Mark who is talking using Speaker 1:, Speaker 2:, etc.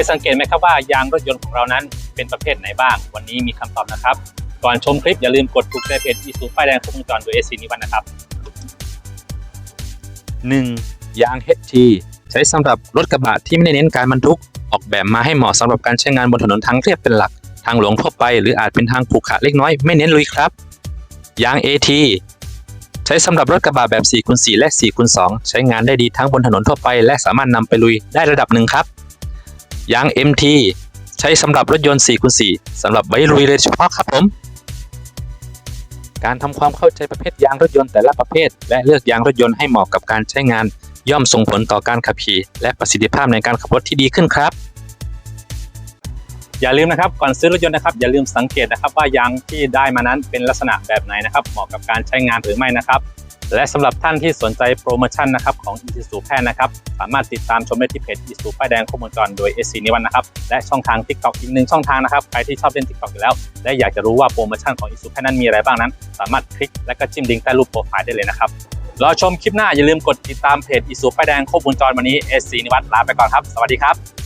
Speaker 1: ยสังเกตไหมครับว่ายางรถยนต์ของเรานั้นเป็นประเภทไหนบ้าง วันนี้มีคำตอบนะครับ ก่อนชมคลิปอย่าลืมกดถูกใจเพจอีซูป้ายแดงครบวงจรโดยเอซีนิวันนะครับ
Speaker 2: 1. ยาง HT ใช้สำหรับรถกระบะที่ไม่ได้เน้นการบรรทุก ออกแบบมาให้เหมาะสำหรับการใช้งานบนถนนทางเรียบเป็นหลัก ทางหลวงทั่วไปหรืออาจเป็นทางขรุขระเล็กน้อยไม่เน้นลุยครับ ยาง AT ใช้สำหรับรถกระบะแบบ4คูณ4และ4คูณ2ใช้งานได้ดีทั้งบนถนนทั่วไป และสามารถนำไปลุยได้ระดับหนึ่งครับ ยาง MT ใช้สำหรับรถยนต์4คูณ4สำหรับไว้ลุยเลยเฉพาะครับผม การทำความเข้าใจประเภทยางรถยนต์แต่ละประเภท และเลือกยางรถยนต์ให้เหมาะกับการใช้งาน ย่อมส่งผลต่อการขับขี่และประสิทธิภาพในการขับรถที่ดีขึ้นครับ
Speaker 1: อย่าลืมนะครับก่อนซื้อรถยนต์นะครับ อย่าลืมสังเกตนะครับว่ายางที่ได้มานั้นเป็นลักษณะแบบไหนนะครับ เหมาะกับการใช้งานหรือไม่นะครับ และสำหรับท่านที่สนใจโปรโมชั่นนะครับของ i s u z u แพนนะครับ สามารถติดตามชมได้ที่เพจ i s u ป้ายแดงครบวงจรโดย SC นิวันนะครับ และช่องทาง TikTok อีกหนึ่งช่องทางนะครับ ใครที่ชอบเล่น TikTok อยู่แล้ว และอยากจะรู้ว่าโปรโมชั่นของ i s u แพนนั้นมีอะไรบ้างนั้น สามารถคลิกและก็จิ้มลิงก์ใต้รูปโปรไฟล์ได้เลยนะครับรอชมคลิปหน้าอย่าลืมกดติดตามเพจ i s u ป้ายแดงครบวงจรวันนี้ SC นิวันลาไปก่อนครับ สวัสดีครับ